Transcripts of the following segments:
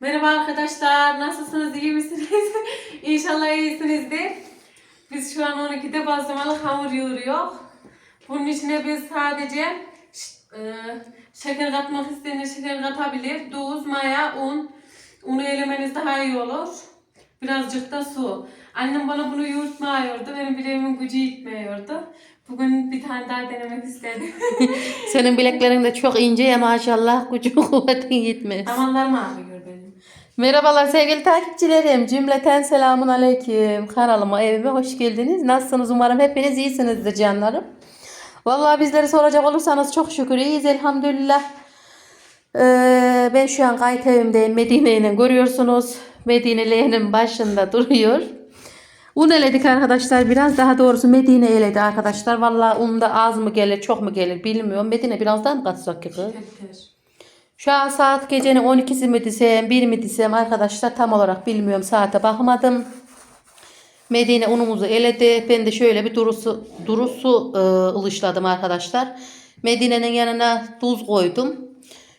Merhaba arkadaşlar, nasılsınız, iyi misiniz? İnşallah iyisinizdir. Biz şu an 12'de bazlamalık hamur yoğuruyor. Bunun içine biz sadece e, şeker katmak isteyenler şeker katabilir. Tuz, maya, un. Unu elemeniz daha iyi olur. Birazcık da su. Annem bana bunu yoğurtmuyordu. Benim bileğimin gücü gitmiyordu. Bugün bir tane daha denemek istedim. Senin bileklerin de çok ince ya maşallah gücün kuvvetin yetmez. Ağrıyor benim. Merhabalar sevgili takipçilerim. Cümleten selamun aleyküm. Kanalıma evime hoş geldiniz. Nasılsınız? Umarım hepiniz iyisinizdir canlarım. Vallahi bizleri soracak olursanız çok şükür iyiyiz elhamdülillah. Ee, ben şu an kayıt evimdeyim. Medine'yle görüyorsunuz. Medine başında duruyor. Un eledik arkadaşlar biraz. Daha doğrusu Medine eledi arkadaşlar. Vallahi un da az mı gelir çok mu gelir bilmiyorum. Medine birazdan katsak ki kız. Şu an saat gecenin 12'si mi desem 1 mi desem arkadaşlar tam olarak bilmiyorum saate bakmadım. Medine unumuzu eledi. Ben de şöyle bir durusu, durusu e, ılışladım arkadaşlar. Medine'nin yanına tuz koydum.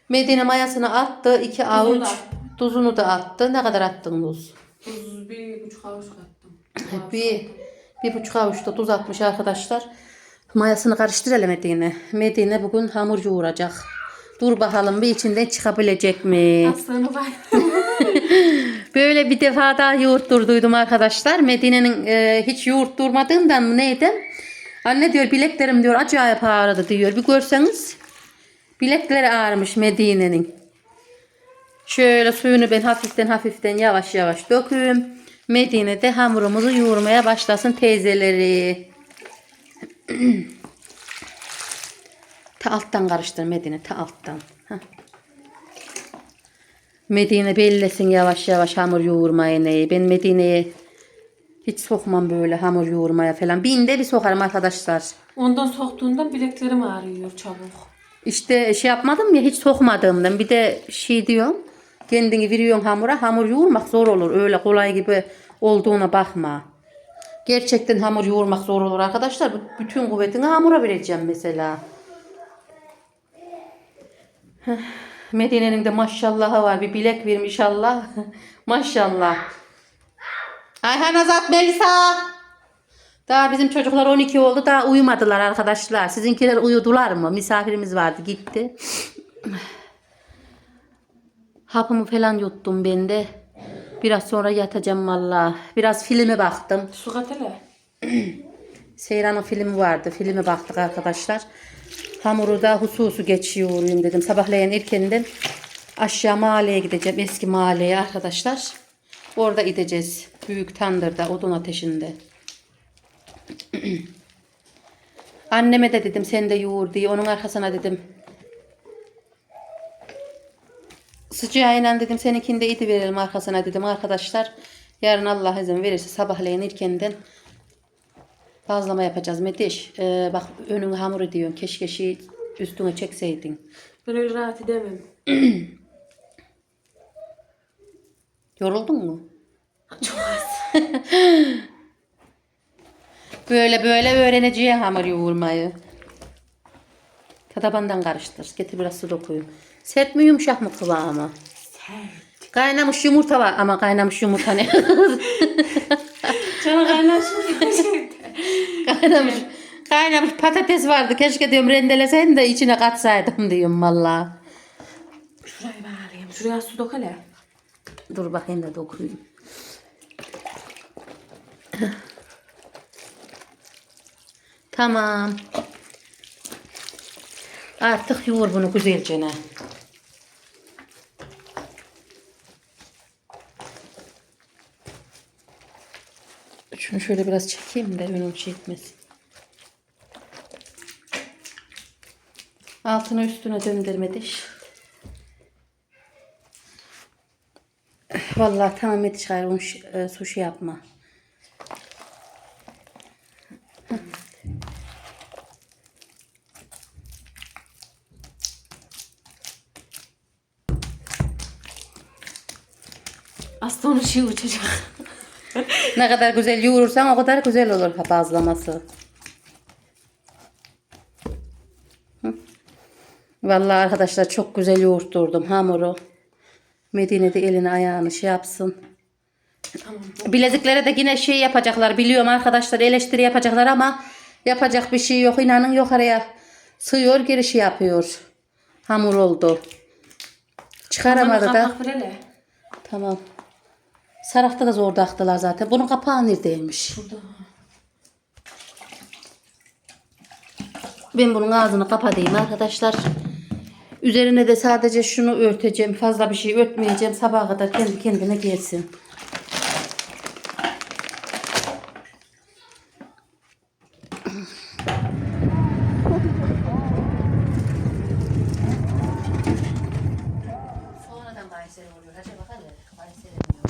Medine mayasını attı. iki avuç. da. Tuzunu da attı. Ne kadar attın tuz? Tuz bir buçuk avuç kattım. Bir, bir buçuk avuç da tuz atmış arkadaşlar. Mayasını karıştıralım Medine. Medine bugün hamur yoğuracak. Dur bakalım bir içinden çıkabilecek mi? Aslanı var. Böyle bir defa daha yoğurt durduydum arkadaşlar. Medine'nin e, hiç yoğurt durmadığından mı neydi? Anne diyor bileklerim diyor acayip ağrıdı diyor. Bir görseniz bilekleri ağrımış Medine'nin. Şöyle suyunu ben hafiften hafiften yavaş yavaş döküyorum. Medine de hamurumuzu yoğurmaya başlasın teyzeleri. ta alttan karıştır Medine ta alttan. Heh. Medine bellesin yavaş yavaş hamur yoğurmayı neyi. Ben Medine'ye hiç sokmam böyle hamur yoğurmaya falan. Binde bir sokarım arkadaşlar. Ondan soktuğundan bileklerim ağrıyor çabuk. İşte şey yapmadım ya hiç sokmadığımdan. Bir de şey diyorum. Kendini veriyorsun hamura. Hamur yoğurmak zor olur. Öyle kolay gibi olduğuna bakma. Gerçekten hamur yoğurmak zor olur arkadaşlar. Bütün kuvvetini hamura vereceğim mesela. Medine'nin de maşallahı var. Bir bilek vermiş Allah. maşallah. Ayhan Azat Melisa. Daha bizim çocuklar 12 oldu. Daha uyumadılar arkadaşlar. Sizinkiler uyudular mı? Misafirimiz vardı gitti. Hapımı falan yuttum ben de. Biraz sonra yatacağım valla. Biraz filme baktım. Su kat hele. Seyran'ın filmi vardı. Filme baktık arkadaşlar. Hamuru da hususu geçiyor dedim. Sabahleyin erkenden aşağı mahalleye gideceğim. Eski mahalleye arkadaşlar. Orada gideceğiz. Büyük tandırda, odun ateşinde. Anneme de dedim sen de yoğur diye. Onun arkasına dedim. Sıcağıyla dedim seninkini de iti verelim arkasına dedim arkadaşlar. Yarın Allah izin verirse sabahleyin erkenden Bazlama yapacağız Mediş. Ee, bak önün hamuru diyorsun. Keşke şey üstüne çekseydin. Ben öyle rahat edemem. Yoruldun mu? Çok az. Böyle böyle öğreneceğim hamur yoğurmayı. Tatabandan karıştır. Getir biraz su dokuyayım. Sert mi yumuşak mı kıvamı? Sert. Kaynamış yumurta var ama kaynamış yumurta ne? Canı kaynaşıyor. Kaynamış, kaynamış patates vardı. Keşke diyorum rendeleseydin de içine katsaydım diyorum valla. Şurayı bağlayayım. Şuraya su dök hele. Dur bakayım da dokuyayım. Tamam. Artık yoğur bunu güzelce. Şunu şöyle biraz çekeyim de önüm çekmesin. Altına üstüne döndürmedi. Vallahi tamam et çıkar onu e, sushi yapma. Aslında onun şey uçacak. Ne kadar güzel yoğurursan o kadar güzel olur bazlaması. Vallahi arkadaşlar çok güzel yoğurtturdum hamuru. Medine de elini ayağını şey yapsın. Tamam. Bileziklere de yine şey yapacaklar biliyorum arkadaşlar eleştiri yapacaklar ama yapacak bir şey yok inanın yok araya sığıyor geri şey yapıyor. Hamur oldu. Çıkaramadı da. Tamam. Sarafta da zor taktılar zaten. Bunun kapağı neredeymiş? Burada. Ben bunun ağzını kapatayım arkadaşlar. Üzerine de sadece şunu örteceğim. Fazla bir şey örtmeyeceğim. Sabaha kadar kendi kendine gelsin. Sonradan Kayseri oluyor. Acaba bakalım. Kayseri diyor.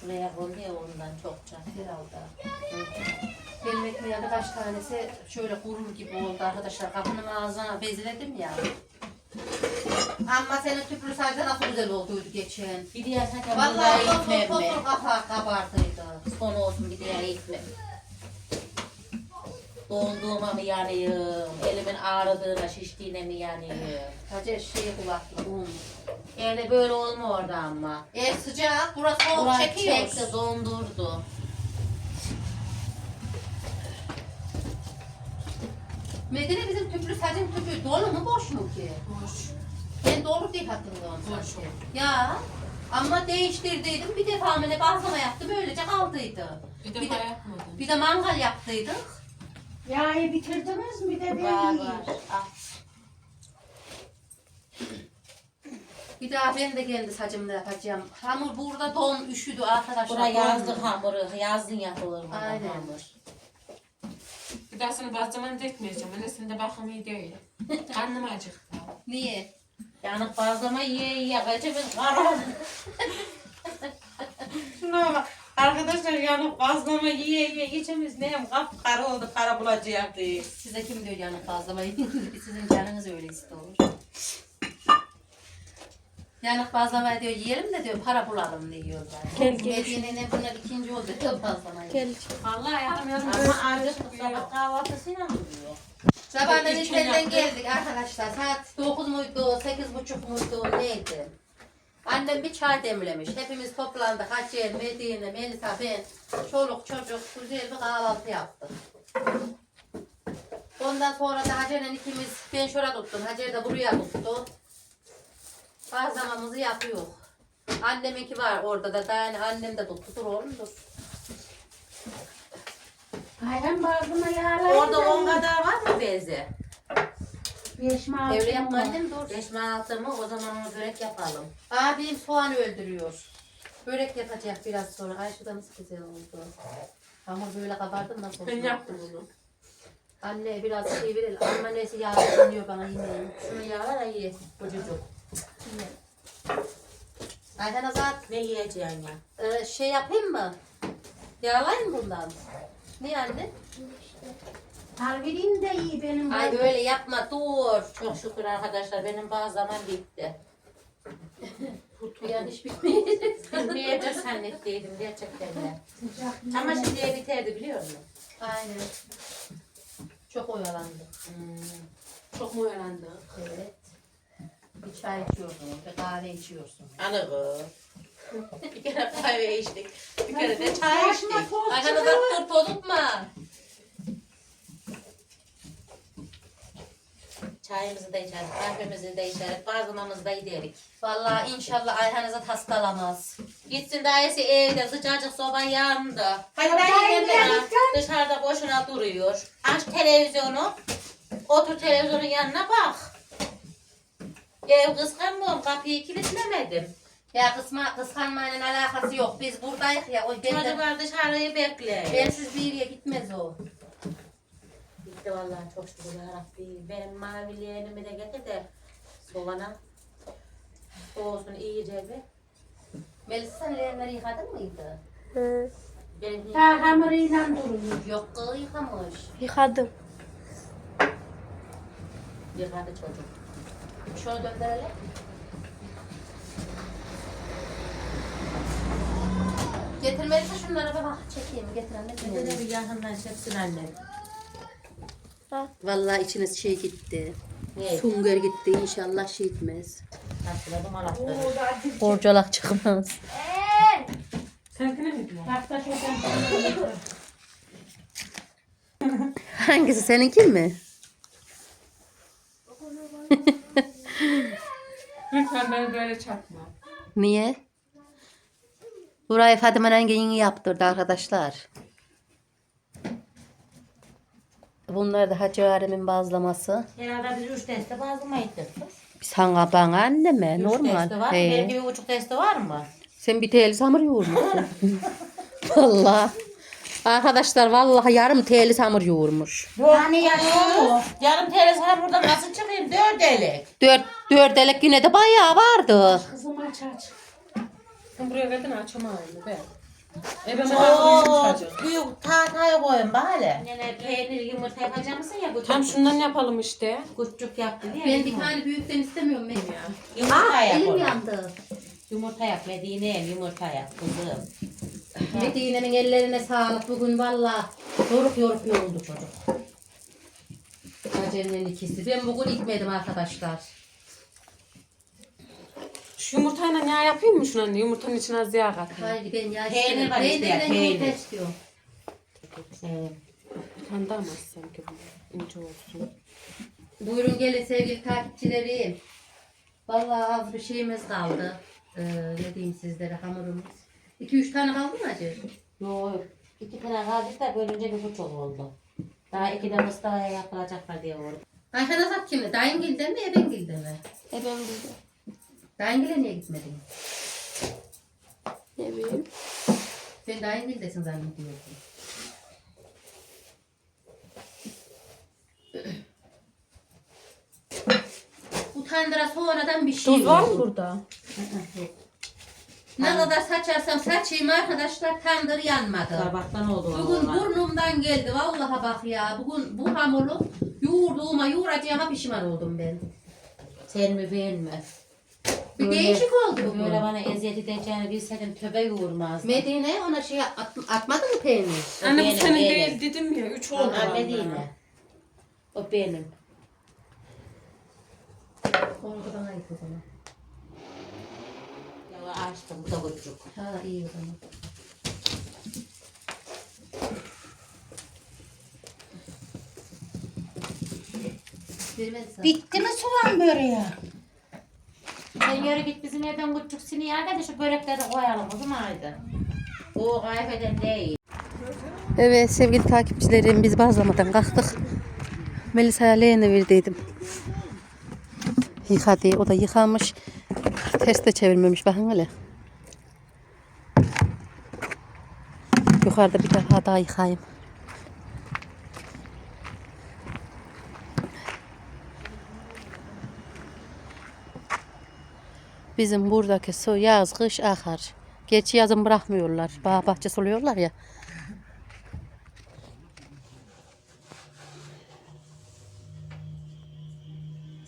Şuraya koydu ya ondan çokça. Herhalde. Benim ekmeğe de kaç tanesi şöyle kurur gibi oldu arkadaşlar. Kapının ağzına bezledim ya. Ama senin tüplü sadece nasıl güzel olduydu geçen. Bir diğer sakın Vallahi Vallahi fosfor gitmem fosfor mi? kafa kabardıydı. Son olsun bir diğer gitmem. Donduğuma mı yanayım? Elimin ağrıdığına, şiştiğine mi yanayım? Sadece şey kulaklı un. Yani böyle olma orada ama. E sıcak burası soğuk Burayı çekiyor. çekti, dondurdu. Medine bizim tüplü sacın tüpü dolu mu boş mu ki? Boş. Ben dolu diye hatırlıyorum Boş sanki. Ya ama değiştirdiydim bir defa mı ne bazlama yaptı böylece kaldıydı. Bir Bir defa de- yapmadım. Bir de mangal yaptıydık. Yağı bitirdiniz mi de ben Var. Ah, Bir daha ben de kendi sacımda yapacağım. Hamur burada don üşüdü arkadaşlar. Bura don. yazlık hamuru, yazın yapılır burada Aynen. hamur. Bir daha sana bazı zaman dökmeyeceğim. Öylesinde bakım iyi değil. Karnım acıktı. Niye? Yani bazlama yiye yiye kaçımız karar. Şuna bak. Arkadaşlar yani bazlama yiye yiye içimiz neyim kapkara oldu kara bulacak diye. Size kim diyor yani bazlama yiyin? Sizin canınız öyle istiyor. Yanık bazlama diyor yiyelim de diyor para bulalım diyorlar. Gel, gel. Medine'nin bunlar ikinci oldu diyor bazlama. yiyin. Vallahi yardım. Ama artık sabah kahvaltısıyla duruyor. Sabahdan İlk gün işlerden yaptık. geldik arkadaşlar. Saat 9 muydu, 8 buçuk muydu neydi? Annem bir çay demlemiş. Hepimiz toplandık. Hacer, Medine, Melisa, ben. Çoluk çocuk güzel bir kahvaltı yaptık. Ondan sonra da Hacer'le ikimiz ben şuraya tuttum. Hacer de buraya tuttu. Bazlamamızı yapıyor. Anneminki var orada da. Yani annem de tuttu. Dur oğlum dur. Ayhan bazıma yağlar. Orada on kadar var mı beze? Beş mi mı yapma annem dur. Beş altı mı? O zaman onu börek yapalım. Abim soğan öldürüyor. Börek yapacak biraz sonra. Ay şu da nasıl güzel oldu. Hamur böyle kabardı nasıl oldu? Ben yaptım bunu. Anne biraz şey verelim. Amma neyse yağlanıyor bana yemeğin. Şunu yağla da ye. Kocucuk. Ayhan Azat Ne yiyeceksin ya? e, şey yapayım mı? Yağlayayım bundan. Niye anne? Vereyim de iyi benim. Ay öyle yapma dur. Çok şükür arkadaşlar benim bazı zaman bitti. Bu yanlış bitmeyecek. Bilmeyecek zannettiydim gerçekten de. Ama şimdiye biterdi biliyor musun? Aynen. Çok oyalandı. Hmm. Çok mu öğrendi? Evet. Bir çay içiyorsun, bir kahve içiyorsun. Anı kız. bir kere kahve içtik. Bir kere de çay içtik. Ayhan Azat dur bozulma. Çayımızı da içeriz, kahvemizi de içeriz, bazımamızı da yederik. Vallahi inşallah Ayhan Azat hastalamaz. Gitsin dayısı evde sıcacık soba yanında. Hadi ya. gelirken- Dışarıda boşuna duruyor. Aç televizyonu. Otur televizyonun yanına bak. Ev kıskanmıyorum. Kapıyı kilitlemedim. Ya kısma, kıskanmayla alakası yok. Biz buradayız ya. O benden, Çocuklar dışarıyı bekliyor. bensiz bir yere gitmez o. Bitti vallahi çok şükür yarabbim. Benim mavi leğenimi de getir de sobana. Soğusun iyice bir. Melisa sen leğenleri yıkadın mıydı? Benim Ha hamuruyla duruyor. Yok kız yıkamış. Yıkadım. yıkadı çocuk. Şunu döndürelim. Getir Melisa şunları bir bak çekeyim. Getir anne. Bir de bir yakından çeksin annem. Vallahi içiniz şey gitti. Ne? Sünger gitti. İnşallah şey gitmez. Nasıl duman attı. Borcalak çıkmaz. Seninkine mi şuradan Hangisi seninki mi? Lütfen beni böyle çarpma. Niye? Burayı Fatime Renge yeni yaptırdı arkadaşlar. Bunlar da Hacı Arem'in bazlaması. Herhalde biz üç testi bazlama ettik. Biz hangi bana anneme Üç normal. testi var. He. Belki bir buçuk testi var mı? Sen bir teli hamur yoğurmuşsun. vallahi. Arkadaşlar vallahi yarım teli hamur yoğurmuş. Yani yaşıyor. Yarım teres hamurdan nasıl çıkayım? Dört elek. Dört, dört elek yine de bayağı vardı. kızım aç aç. Sen buraya verdin açamayın be. Ebeme ağzını Oo, büyük tahtaya koyun bari. Nene peynir yumurta yapacak mısın ya? Küçük, Tam şundan yapalım işte. küçük yaptı diye. Ben bir tane büyükten istemiyorum ben ya. Yumurta yap onu. yandı. Yumurta yap Medine'm yumurta yap kızım. Medine'nin ellerine sağlık. Bugün valla yoruk yoruk yoruldu çocuk. Hacer'in ikisi. Ben bugün gitmedim arkadaşlar. Şu yumurtayla ne yapayım mı şuna? Yumurtanın içine az yağ katayım. Hayır ben ya Peynir istemem. var işte ya, Peynirle yumurta peynir. istiyorum. Ee, Bir tane daha mı açsam ki bu? İnce olsun. Buyurun gelin sevgili takipçilerim. Vallahi az bir şeyimiz kaldı. Ee, ne diyeyim sizlere hamurumuz. 2-3 tane kaldı mı acı? Yok. İki tane kaldı da bölünce bir buçuk oldu. Daha iki de Mustafa'ya yapılacaklar diye oldu. Ayşe Nazat kimdi? Dayıngil'de mi Ebengil'de mi? Ebemgil'de. Dayıngil'e niye gitmedin? Ne bileyim. Sen Dayıngil'desin zannediyordum. Bu tandıra sonradan bir şey Tuz var mı burada? Ne kadar saçarsam saçayım arkadaşlar tandır yanmadı. Sabahtan oldu Bugün onlar. burnumdan geldi vallahi bak ya. Bugün bu hamuru yoğurduğuma yoğuracağıma pişman oldum ben. Sen mi ben mi? Bir Böyle- değişik oldu bugün. Böyle bana eziyet edeceğini bilseydim töbe yoğurmazdım. Medine ona şey at, atmadı mı peynir? Anne bu benim, senin benim. değil dedim ya. Üç oldu. Vallahi. değil mi? O benim. Onu da bana o zaman. Açtım bu da küçük. Ha iyi o zaman. Bitti mi soğan böreği? Sen yürü git bizim evden küçük siniyerde de şu börekleri koyalım o zaman haydi. O kaybeden değil. Evet sevgili takipçilerim biz bazlamadan kalktık. Melisa'ya leğeni verdiydim. Yıkadı. O da yıkamış. Ters de çevirmemiş. Bakın hele. Yukarıda bir defa daha yıkayayım. Bizim buradaki su yaz kış akar. Gerçi yazın bırakmıyorlar. Bağ bahçe suluyorlar ya.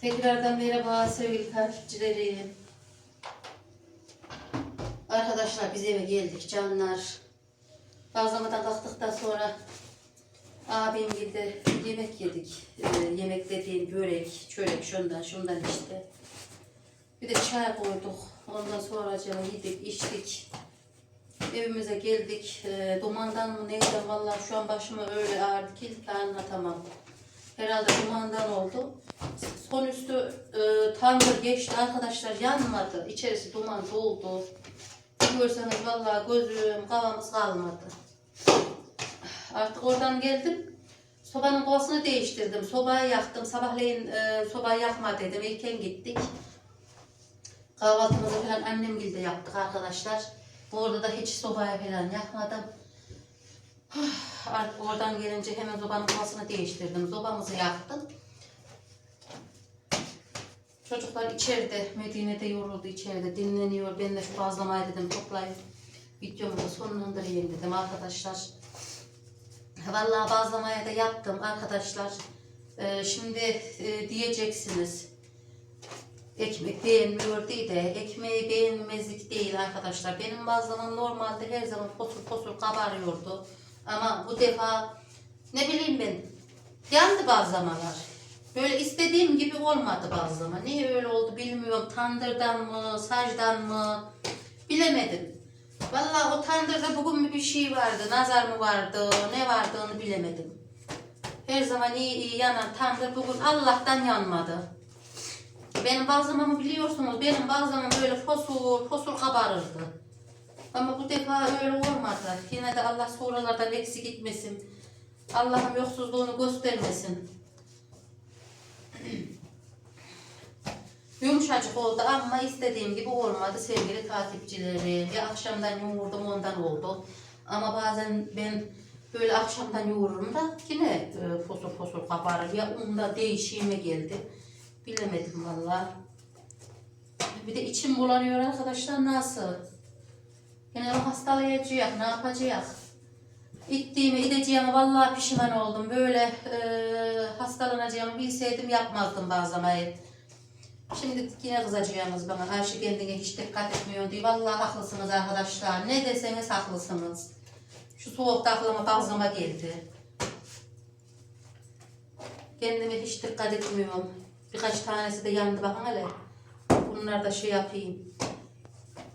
Tekrardan merhaba sevgili takipçilerim. Arkadaşlar biz eve geldik canlar. Bazlamadan kalktıktan sonra abim de yemek yedik. Ee, yemek dediğim börek, çörek şundan şundan işte. Bir de çay koyduk. Ondan sonra yedik, içtik. Evimize geldik. Ee, dumandan mı neyden vallahi şu an başıma öyle ağrıdı ki anlatamam. Herhalde dumandan oldu. Son üstü e, tandır geçti arkadaşlar yanmadı. İçerisi duman doldu. Görseniz vallahi gözüm kavamız kalmadı. Artık oradan geldim. Sobanın kovasını değiştirdim. Sobayı yaktım. Sabahleyin e, sobayı yakma dedim. Erken gittik. Kahvaltımızı falan annem de yaptık arkadaşlar. Orada da hiç sobayı falan yakmadım. Artık oradan gelince hemen sobanın kovasını değiştirdim. Sobamızı yaktım. Çocuklar içeride, Medine'de yoruldu içeride, dinleniyor. Ben de şu bazlamayı dedim toplayayım. Videomu da sonlandırayım dedim arkadaşlar. Vallahi bazlamayı da yaptım arkadaşlar. Ee, şimdi e, diyeceksiniz. Ekmek beğenmiyor değil de ekmeği beğenmezlik değil arkadaşlar. Benim bazlamam normalde her zaman posur posur kabarıyordu. Ama bu defa ne bileyim ben yandı bazlamalar. Böyle istediğim gibi olmadı bazı zaman. Niye öyle oldu bilmiyorum. Tandırdan mı, sacdan mı bilemedim. Vallahi o tandırda bugün bir şey vardı. Nazar mı vardı, ne vardı onu bilemedim. Her zaman iyi iyi yanan tandır bugün Allah'tan yanmadı. Benim bazlamamı biliyorsunuz. Benim bazlamam böyle fosul fosul kabarırdı. Ama bu defa öyle olmadı. Yine de Allah sonralardan eksik gitmesin. Allah'ım yoksuzluğunu göstermesin. Yumuşacık oldu ama istediğim gibi olmadı sevgili takipçilerim. Bir akşamdan yoğurdum ondan oldu. Ama bazen ben böyle akşamdan yoğururum da yine e, fosul fosul kabarır. Ya unda değişime geldi. Bilemedim valla. Bir de içim bulanıyor arkadaşlar nasıl? Yine hastalayacak, ne yapacak? İttiğimi, gideceğimi vallahi pişman oldum. Böyle e, hastalanacağımı bilseydim yapmazdım bazlamayı. Şimdi yine kızacağınız bana. Ayşe kendine hiç dikkat etmiyor diye. Vallahi haklısınız arkadaşlar. Ne deseniz haklısınız. Şu soğukta aklıma bazlama geldi. Kendime hiç dikkat etmiyorum. Birkaç tanesi de yandı bakın hele. Bunlar da şey yapayım.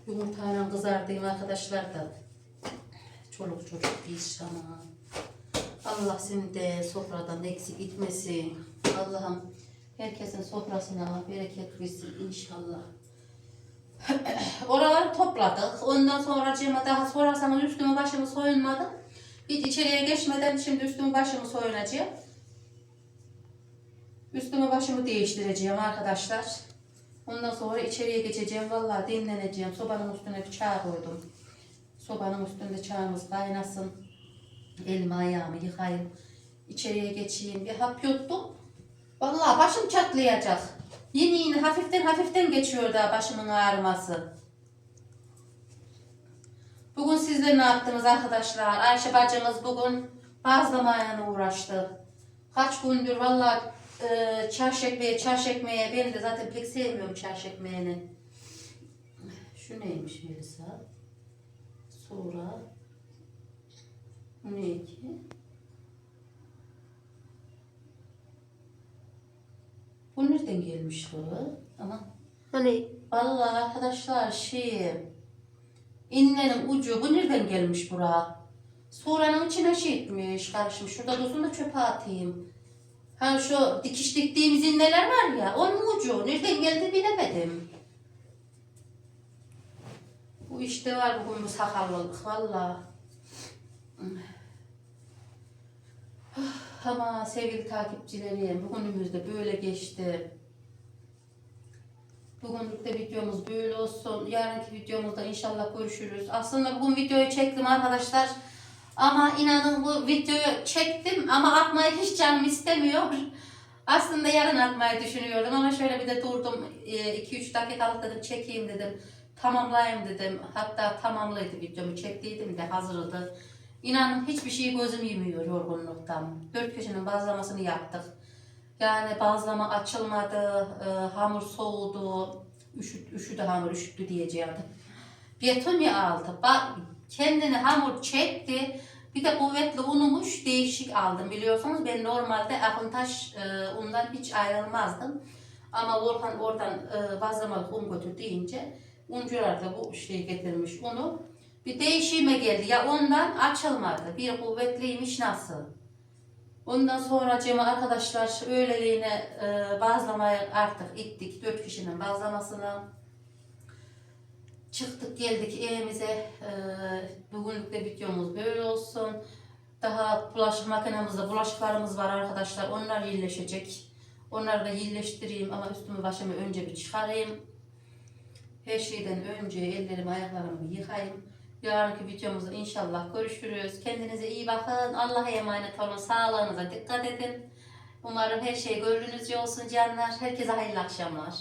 Yumurtayla kızardayım arkadaşlar da. Çoluk çocuk bir iş ama. Allah seni de sofradan eksik etmesin. Allah'ım herkesin sofrasına bereket versin inşallah. Oraları topladık. Ondan sonra cima daha sorarsanız üstümü başımı soyunmadım. Hiç içeriye geçmeden şimdi üstümü başımı soyunacağım. Üstümü başımı değiştireceğim arkadaşlar. Ondan sonra içeriye geçeceğim. Vallahi dinleneceğim. Sobanın üstüne bir çay koydum. Sobanın üstünde çayımız kaynasın. Elimi ayağımı yıkayayım. İçeriye geçeyim. Bir hap yuttum. Vallahi başım çatlayacak. Yeni yeni hafiften hafiften geçiyor daha başımın ağrıması. Bugün sizler ne yaptınız arkadaşlar? Ayşe bacımız bugün bazlamayla uğraştı. Kaç gündür vallahi e, çarş ekmeğe, çarş ekmeğe ben de zaten pek sevmiyorum çarş ekmeğini. Şu neymiş Melisa? Sonra bu ne ki? Bu nereden gelmiş bu? Ama Hani vallahi arkadaşlar şey inlenin ucu bu nereden gelmiş bura? Soğranın içine şey etmiş karışmış. Şurada dursun da çöpe atayım. Ha şu dikiş diktiğimiz inneler var ya onun ucu nereden geldi bilemedim. Bu işte var bugün bu sakallılık valla. Ama sevgili takipçilerim bugünümüz de böyle geçti. Bugünlük de videomuz böyle olsun. Yarınki videomuzda inşallah görüşürüz. Aslında bugün videoyu çektim arkadaşlar. Ama inanın bu videoyu çektim ama atmayı hiç canım istemiyor. Aslında yarın atmayı düşünüyordum ama şöyle bir de durdum. 2-3 dakikalık dedim çekeyim dedim. Tamamlayayım dedim. Hatta tamamlıydı videomu çektiydim de hazırdı. İnanın hiçbir şey gözüm yemiyor yorgunluktan. Dört köşenin bazlamasını yaptık. Yani bazlama açılmadı, e, hamur soğudu, üşüt, üşüdü hamur, üşüttü diyeceğim. Beton ya aldı. Bak, kendini hamur çekti. Bir de kuvvetli unumuş değişik aldım. Biliyorsunuz ben normalde Akıntaş e, undan hiç ayrılmazdım. Ama Volkan oradan e, bazlamalık un götür deyince uncular da bu şeyi getirmiş unu. Bir değişime geldi. Ya ondan açılmadı. Bir kuvvetliymiş nasıl? Ondan sonra Cema arkadaşlar öğleliğine e, bazlamayı artık ittik. Dört kişinin bazlamasını. Çıktık geldik evimize. E, bugünlük de videomuz böyle olsun. Daha bulaşık makinemizde bulaşıklarımız var arkadaşlar. Onlar iyileşecek. Onları da iyileştireyim ama üstümü başımı önce bir çıkarayım. Her şeyden önce ellerimi ayaklarımı yıkayayım. Yarınki videomuzda inşallah görüşürüz. Kendinize iyi bakın. Allah'a emanet olun. Sağlığınıza dikkat edin. Umarım her şey gönlünüzce olsun canlar. Herkese hayırlı akşamlar.